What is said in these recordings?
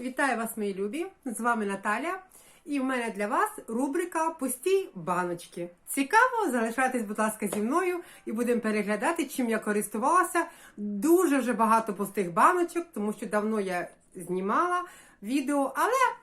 Вітаю вас, мої любі! З вами Наталя. І в мене для вас рубрика Пусті баночки. Цікаво, залишайтесь, будь ласка, зі мною і будемо переглядати, чим я користувалася. Дуже вже багато пустих баночок, тому що давно я знімала відео, але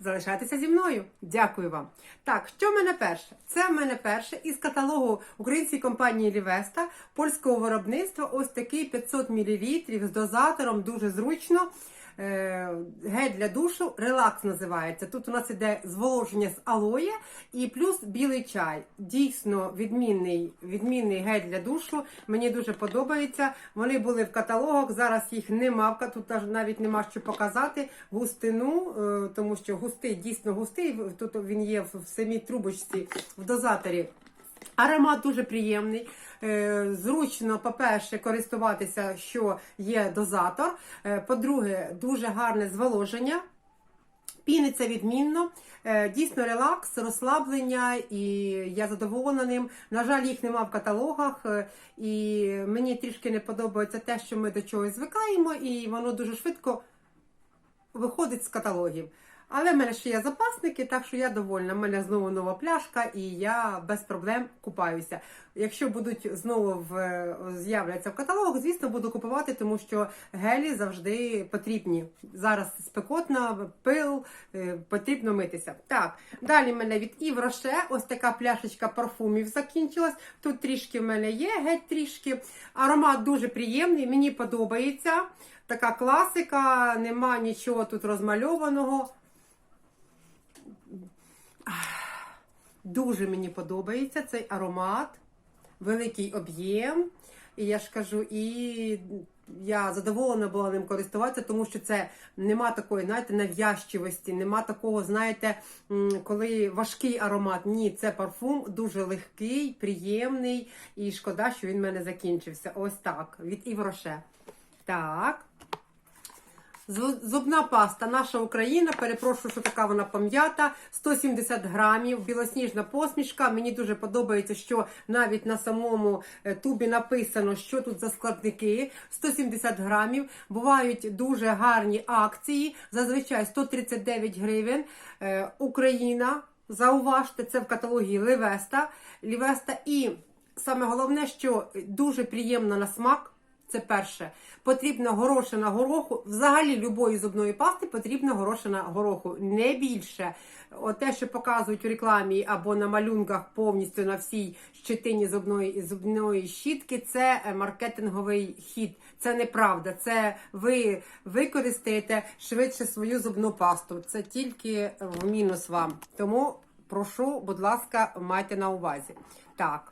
залишайтеся зі мною. Дякую вам. Так, що в мене перше? Це в мене перше із каталогу української компанії Лівеста польського виробництва. Ось такий 500 мл з дозатором, дуже зручно. Е, Гель для душу, релакс називається. Тут у нас іде зволоження з алоє і плюс білий чай. Дійсно відмінний, відмінний гель для душу. Мені дуже подобається. Вони були в каталогах. Зараз їх нема. Тут навіть нема що показати. Густину, е, тому що густий, дійсно густий. Тут він є в самій трубочці в дозаторі. Аромат дуже приємний. Е, Зручно, по-перше, користуватися, що є дозатор. Е, По-друге, дуже гарне зволоження. Піниться відмінно. Е, Дійсно релакс, розслаблення, і я задоволена ним. На жаль, їх нема в каталогах, і мені трішки не подобається те, що ми до чогось звикаємо, і воно дуже швидко виходить з каталогів. Але в мене ще є запасники, так що я довольна. У мене знову нова пляшка, і я без проблем купаюся. Якщо будуть знову в з'являться в каталогах, звісно, буду купувати, тому що гелі завжди потрібні. Зараз спекотна, пил, е, потрібно митися. Так, далі в мене від Ів Роше ось така пляшечка парфумів закінчилась. Тут трішки в мене є, геть трішки. Аромат дуже приємний, мені подобається. Така класика, нема нічого тут розмальованого. Дуже мені подобається цей аромат, великий об'єм. І я ж кажу, і я задоволена була ним користуватися, тому що це нема такої, знаєте, нав'язчивості, нема такого, знаєте, коли важкий аромат. Ні, це парфум дуже легкий, приємний. І шкода, що він в мене закінчився. Ось так. Від Івроше. Так. Зу- Зубна паста, наша Україна. Перепрошую, що така вона пам'ята. 170 грамів, білосніжна посмішка. Мені дуже подобається, що навіть на самому е, тубі написано, що тут за складники. 170 грамів. Бувають дуже гарні акції. Зазвичай 139 гривень. Е, Україна. Зауважте, це в каталогі Лівеста. Лівеста. І саме головне, що дуже приємно на смак. Це перше. Потрібна горошина гороху. Взагалі любої зубної пасти потрібна горошина гороху. Не більше. От те, що показують у рекламі або на малюнках повністю на всій щитині зубної зубної щітки, це е, маркетинговий хід. Це неправда. Це ви використаєте швидше свою зубну пасту. Це тільки в мінус вам. Тому прошу, будь ласка, майте на увазі. Так.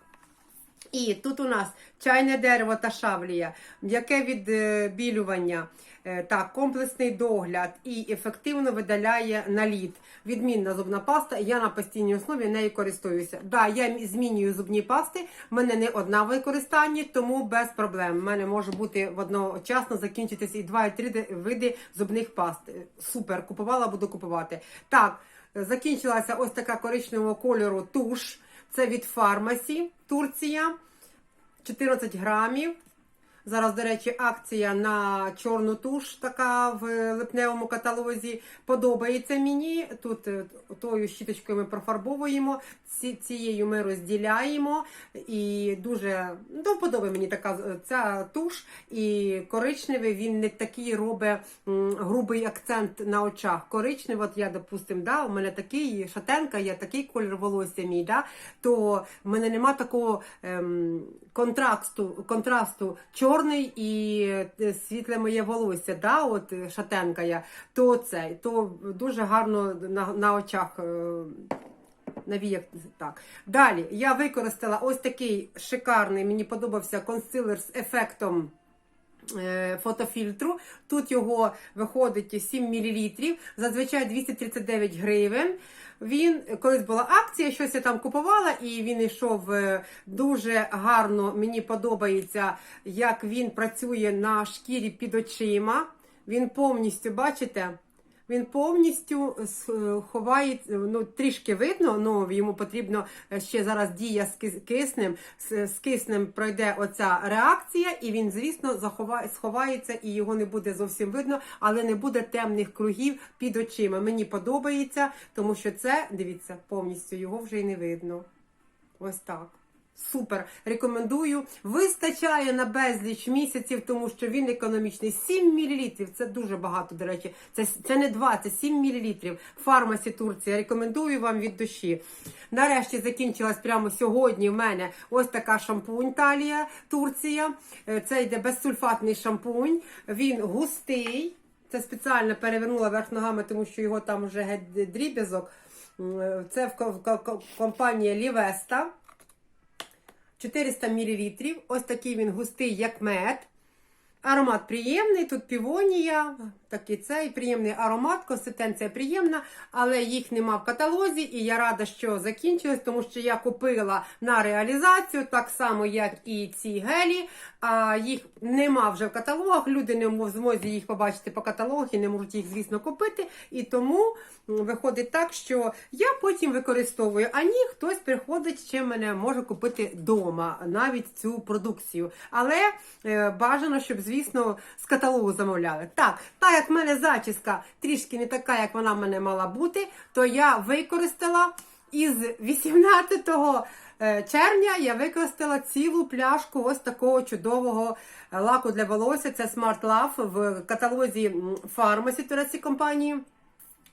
І тут у нас чайне дерево та шавлія, м'яке відбілювання, е, так, комплексний догляд і ефективно видаляє наліт. Відмінна зубна паста. Я на постійній основі нею користуюся. Да, я змінюю зубні пасти. в мене не одна в використанні, тому без проблем. У мене може бути одночасно закінчитися і два, і три види зубних паст. Е, Супер, купувала, буду купувати. Так, закінчилася ось така коричневого кольору туш. Це від фармасі Турція. 14 грамів. Зараз, до речі, акція на чорну туш така в липневому каталозі. Подобається мені. Тут е, тою щіточкою ми профарбовуємо, цією ми розділяємо. І дуже до вподоби мені така е, ця туш. І коричневий він не такий робить грубий акцент на очах. Коричневий, от я, допустим, да, у мене такий шатенка, є такий колір волосся мій, да, то в мене нема такого ем, контрасту, контрасту чорний і е, світле моє волосся, да, от е, шатенка я, то це, то дуже гарно на, на очах. е, Навіяк так. Далі я використала ось такий шикарний, мені подобався консилер з ефектом фотофільтру. Тут його виходить 7 мл, зазвичай 239 гривень. Він колись була акція, щось я там купувала, і він йшов е, дуже гарно. Мені подобається, як він працює на шкірі під очима. Він повністю, бачите, Він повністю с- ховає, ну трішки видно, ну йому потрібно ще зараз дія з кис- киснем. З киснем пройде оця реакція, і він, звісно, заховає, сховається і його не буде зовсім видно, але не буде темних кругів під очима. Мені подобається, тому що це, дивіться, повністю його вже й не видно. Ось так. Супер, рекомендую. Вистачає на безліч місяців, тому що він економічний. 7 мл. Це дуже багато, до речі. Це, це не 2, це 7 мл. Фармасі Турція. Рекомендую вам від душі. Нарешті закінчилась прямо сьогодні. В мене ось така шампунь Талія Турція. Е, Це йде безсульфатний шампунь. Він густий. Це спеціально перевернула верх ногами, тому що його там вже дріб'язок. Е, Це в ко- в ко- ко- компанії Лівеста. 400 мл. Ось такий він густий, як мед. Аромат приємний, тут півонія, такий цей приємний аромат, консистенція приємна, але їх нема в каталозі, і я рада, що закінчилось, тому що я купила на реалізацію, так само, як і ці гелі. А їх нема вже в каталогах. Люди не в змозі їх побачити по каталогах і не можуть їх, звісно, купити. І тому виходить так, що я потім використовую, а ні, хтось приходить ще мене може купити вдома, навіть цю продукцію. Але е, бажано, щоб, звісно, з каталогу замовляли. Так, так як в мене зачіска трішки не така, як вона в мене мала бути, то я використала із 18 е, червня я використала цілу пляшку ось такого чудового е, лаку для волосся. Це Smart Love в каталозі фармасі турецької компанії.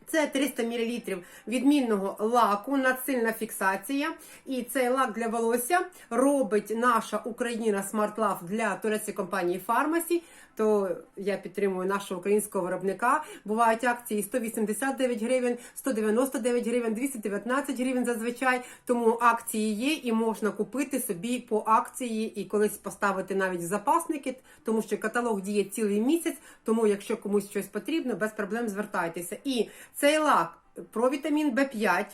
Це 300 мл відмінного лаку, надсильна фіксація. І цей лак для волосся робить наша Україна Smart Love для турецької компанії Фармасі. То я підтримую нашого українського виробника. Бувають акції 189 гривень, 199 гривень, 219 гривень зазвичай. Тому акції є і можна купити собі по акції і колись поставити навіть запасники, тому що каталог діє цілий місяць. Тому, якщо комусь щось потрібно, без проблем звертайтеся. І цей лак про вітамін В5.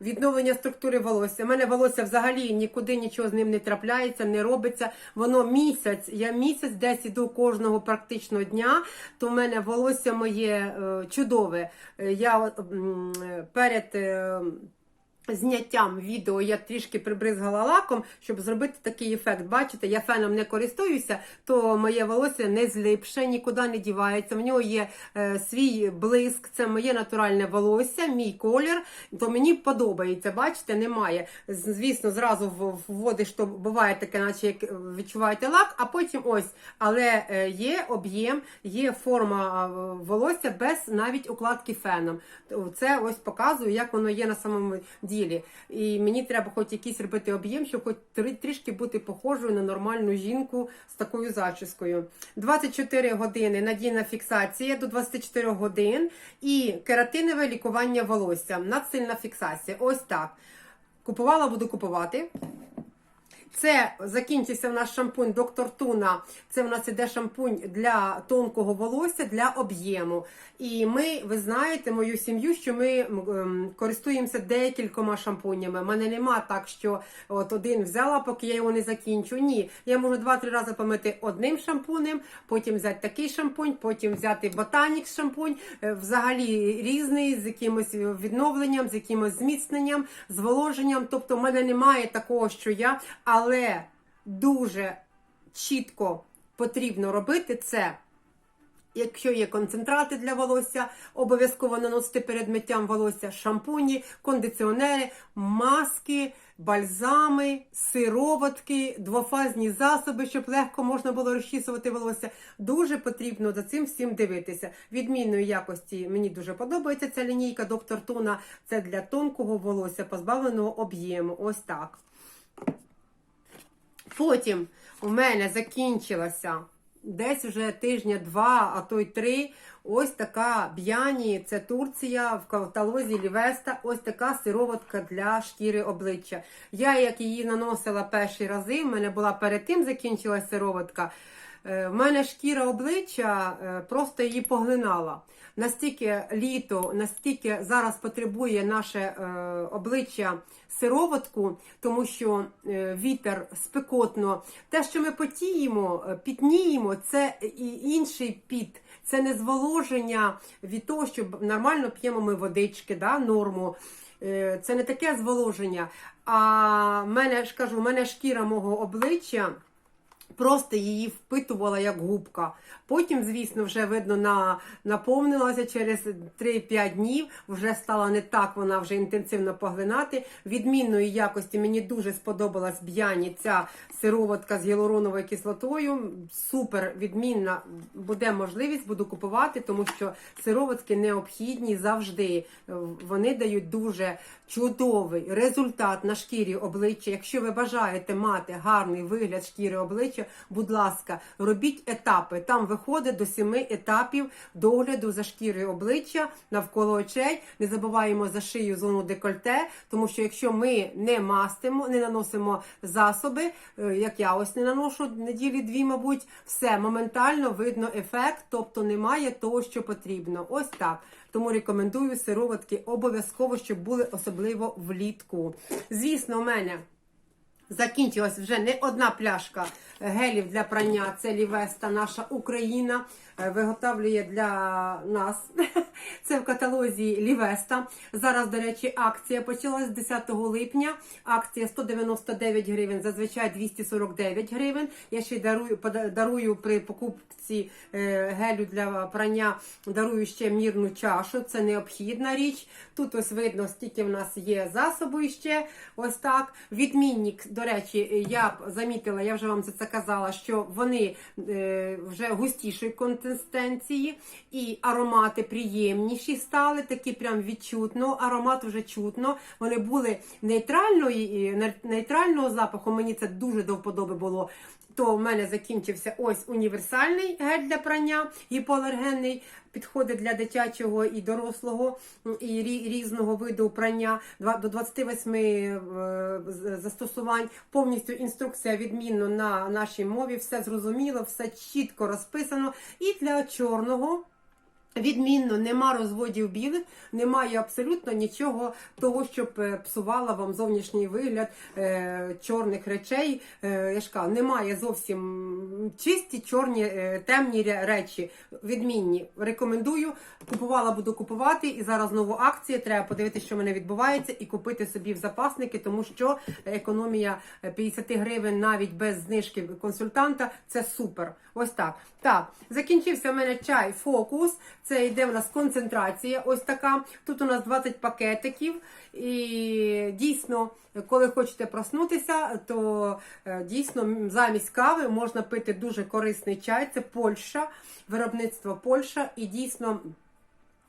Відновлення структури волосся. У мене волосся взагалі нікуди нічого з ним не трапляється, не робиться. Воно місяць. Я місяць десь іду кожного практично дня. То в мене волосся моє е, чудове. Е, Я перед. Е, Зняттям відео я трішки прибризгала лаком, щоб зробити такий ефект. Бачите, я феном не користуюся, то моє волосся не злипше, нікуди не дівається. В нього є е, свій блиск, це моє натуральне волосся, мій колір. То мені подобається. Бачите, немає. Звісно, зразу вводиш, то буває таке, наче як відчуваєте лак, а потім ось. Але е, є об'єм, є форма е, волосся без навіть укладки феном. Це ось показую, як воно є на самому ділі. І мені треба хоч якийсь робити об'єм, щоб хоч трішки бути похожою на нормальну жінку з такою зачіскою. 24 години надійна фіксація до 24 годин і кератинове лікування волосся. Надсильна фіксація. Ось так. Купувала, буду купувати. Це закінчився в нас шампунь Доктор Туна. Це в нас іде шампунь для тонкого волосся, для об'єму. І ми, ви знаєте, мою сім'ю, що ми ем, користуємося декількома шампунями. У мене нема так, що от один взяла, поки я його не закінчу. Ні, я можу два-три рази помити одним шампунем, потім взяти такий шампунь, потім взяти ботанікс шампунь, е, взагалі різний, з якимось відновленням, з якимось зміцненням, зволоженням. Тобто, в мене немає такого, що я, але дуже чітко потрібно робити це. Якщо є концентрати для волосся, обов'язково наносити перед миттям волосся шампуні, кондиціонери, маски, бальзами, сироватки, двофазні засоби, щоб легко можна було розчісувати волосся. Дуже потрібно за цим всім дивитися. Відмінної якості мені дуже подобається ця лінійка доктор Туна. Це для тонкого волосся, позбавленого об'єму. Ось так. Потім у мене закінчилася десь вже тижня два, а то й три. Ось така б'яні, це Турція в каталозі Лівеста. Ось така сироватка для шкіри обличчя. Я як її наносила перші рази, в мене була перед тим закінчилась сироватка. Е, В мене шкіра обличчя е, просто її поглинала. Настільки літо, настільки зараз потребує наше е, обличчя сироватку, тому що е, вітер спекотно. Те, що ми потіємо, е, пітніємо, це і інший піт. Це не зволоження від того, що нормально п'ємо ми водички, да, норму. Це не таке зволоження. А мене ж кажу, мене шкіра мого обличчя просто її впитувала як губка. Потім, звісно, вже видно, на, наповнилася через 3-5 днів, вже стала не так, вона вже інтенсивно поглинати. Відмінної якості мені дуже сподобалась б'яні ця сироватка з гіалуроновою кислотою. Супер відмінна буде можливість, буду купувати, тому що сироватки необхідні завжди. Вони дають дуже чудовий результат на шкірі обличчя. Якщо ви бажаєте мати гарний вигляд шкіри обличчя, будь ласка, робіть етапи. Там виходить до семи етапів догляду за шкірою обличчя навколо очей. Не забуваємо за шию зону декольте, тому що якщо ми не мастимо, не наносимо засоби, е, як я ось не наношу неділі дві, мабуть, все моментально видно ефект, тобто немає того, що потрібно. Ось так. Тому рекомендую сироватки обов'язково, щоб були особливо влітку. Звісно, у мене закінчилась вже не одна пляшка гелів для прання. Це Лівеста, наша Україна виготовлює для нас. Це в каталозі Лівеста. Зараз, до речі, акція почалась 10 липня. Акція 199 гривень, зазвичай 249 гривень. Я ще дарую, дарую при покупці е, гелю для прання, дарую ще мірну чашу. Це необхідна річ. Тут ось видно, скільки в нас є засобу ще. Ось так. Відмінник, до речі, я б замітила, я вже вам це казала, що вони е, вже густішої консистенції і аромати приємніші стали, такі прям відчутно. Аромат вже чутно. Вони були нейтральної, і- нейтрального запаху. Мені це дуже до вподоби було. То в мене закінчився ось універсальний гель для прання, гіпоалергенний. Підходить для дитячого і дорослого і різного виду прання до 28 е, застосувань. Повністю інструкція відмінно на нашій мові. Все зрозуміло, все чітко розписано. І для чорного. Відмінно, нема розводів білих, немає абсолютно нічого того, щоб е, псувало вам зовнішній вигляд е, чорних речей. Е, я ж кажу, немає зовсім чисті, чорні, е, темні речі. Відмінні. Рекомендую. Купувала, буду купувати. І зараз знову акція. Треба подивитися, що в мене відбувається, і купити собі в запасники, тому що економія е, 50 гривень навіть без знижки консультанта це супер. Ось так. Так, закінчився в мене чай фокус. Це йде в нас концентрація. Ось така. Тут у нас 20 пакетиків. І дійсно, коли хочете проснутися, то е, дійсно замість кави можна пити дуже корисний чай. Це Польща, виробництво Польща. І дійсно.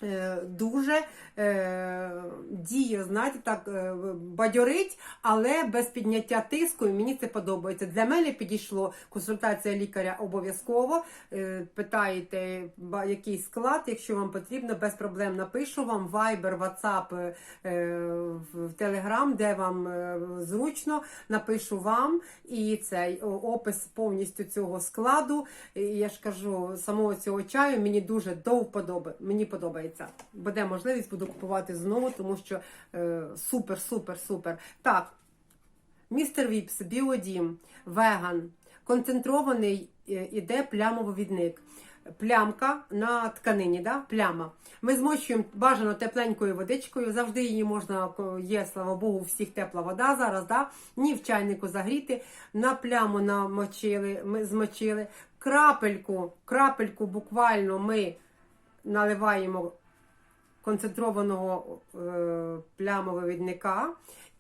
Е, Дуже е, діє, знаєте, так е, бадьорить, але без підняття тиску. І мені це подобається. Для мене підійшло консультація лікаря обов'язково. Питаєте, який склад, якщо вам потрібно, без проблем напишу вам Viber, WhatsApp, в Telegram, де вам зручно, напишу вам і цей опис повністю цього складу. Я ж кажу, самого цього чаю мені дуже до вподоби. Мені подобається. Буде можливість, буду купувати знову, тому що е, супер, супер, супер. Так, Містер Віпс, біодім, веган, концентрований е, іде плямовивідник. Плямка на тканині, да? пляма. Ми змочуємо бажано тепленькою водичкою. Завжди її можна, є, слава Богу, у всіх тепла вода зараз, да? ні в чайнику загріти. На пляму намочили, ми змочили. Крапельку, крапельку буквально ми наливаємо концентрованого е, плямовивідника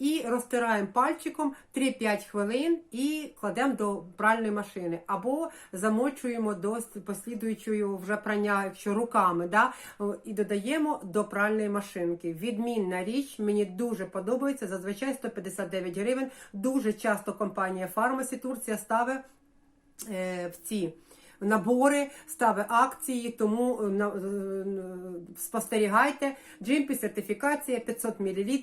і розтираємо пальчиком 3-5 хвилин і кладемо до пральної машини. Або замочуємо до послідуючого вже прання, якщо руками, да? І додаємо до пральної машинки. Відмінна річ, мені дуже подобається. Зазвичай 159 гривень. Дуже часто компанія Pharmacy Турція ставить е, в ці набори, ставить акції, тому е, на- е, спостерігайте. Джимпі сертифікація 500 мл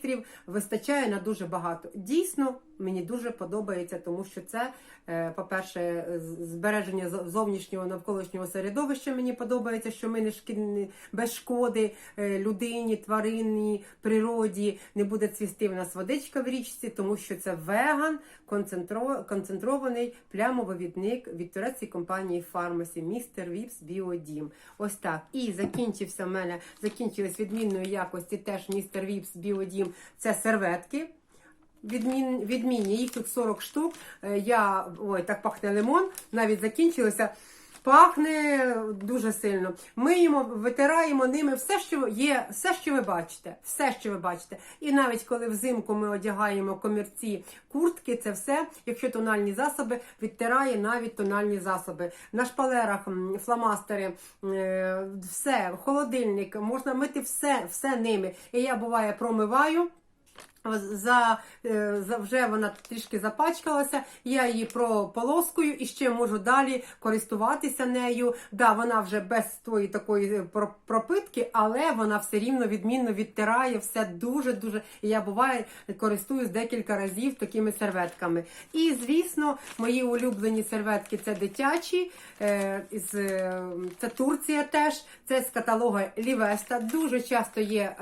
вистачає на дуже багато. Дійсно, мені дуже подобається, тому що це, е, по-перше, збереження зовнішнього навколишнього середовища. Мені подобається, що ми не шкідні, без шкоди е, людині, тварині, природі не буде цвісти в нас водичка в річці, тому що це веган, концентро- концентрований плямовивідник від турецької компанії Фармасі, містер Віпс Біодім. Ось так. І закінчився в мене, закінчились відмінної якості теж містер Віпс Біодім. Це серветки. Відмін, відмінні, їх тут 40 штук. Е, Я, ой, так пахне лимон, навіть закінчилося. Пахне дуже сильно. Миємо, витираємо ними все, що є, все, що ви бачите. Все, що ви бачите. І навіть коли взимку ми одягаємо комірці куртки, це все, якщо тональні засоби, відтирає навіть тональні засоби. На шпалерах м, фломастери, е, все, холодильник, можна мити все, все ними. І я буває промиваю. За, е, за вже вона трішки запачкалася. Я її прополоскую і ще можу далі користуватися нею. Да, вона вже без тої такої е, пропитки, але вона все рівно відмінно відтирає все дуже дуже. Я буває користуюсь декілька разів такими серветками. І звісно, мої улюблені серветки це дитячі. е, це Турція теж. Це з каталогу Лівеста. Дуже часто є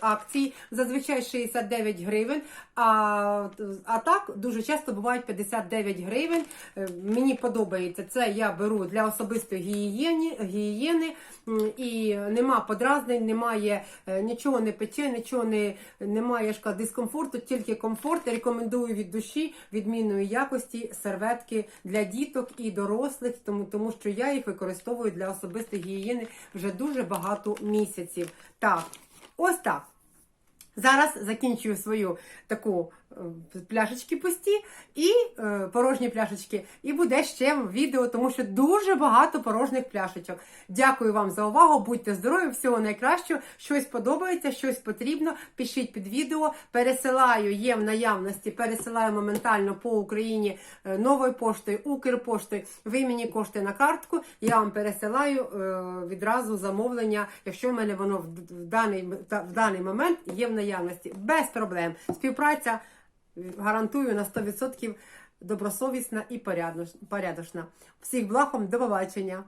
акції, зазвичай 69 гривень. А, а так дуже часто бувають 59 гривень. Е, Мені подобається це. Я беру для особистої гігієни, гігієни і нема подразнень, немає е, нічого не пече, нічого не немає кажу, дискомфорту, тільки комфорт. Рекомендую від душі відмінної якості серветки для діток і дорослих, тому, тому що я їх використовую для особистої гігієни вже дуже багато місяців. Так, ось так. Зараз закінчую свою таку пляшечки пусті і е, порожні пляшечки. І буде ще відео, тому що дуже багато порожніх пляшечок. Дякую вам за увагу. Будьте здорові, всього найкращого. Щось подобається, щось потрібно. Пишіть під відео. Пересилаю, є в наявності, пересилаю моментально по Україні е, новою поштою, Укрпоштою. Ви мені кошти на картку. Я вам пересилаю е, відразу замовлення, якщо в мене воно в, даний, в даний момент є в наявності. Без проблем. Співпраця е, гарантую на 100% добросовісна і порядочна. Всіх благ вам, до побачення!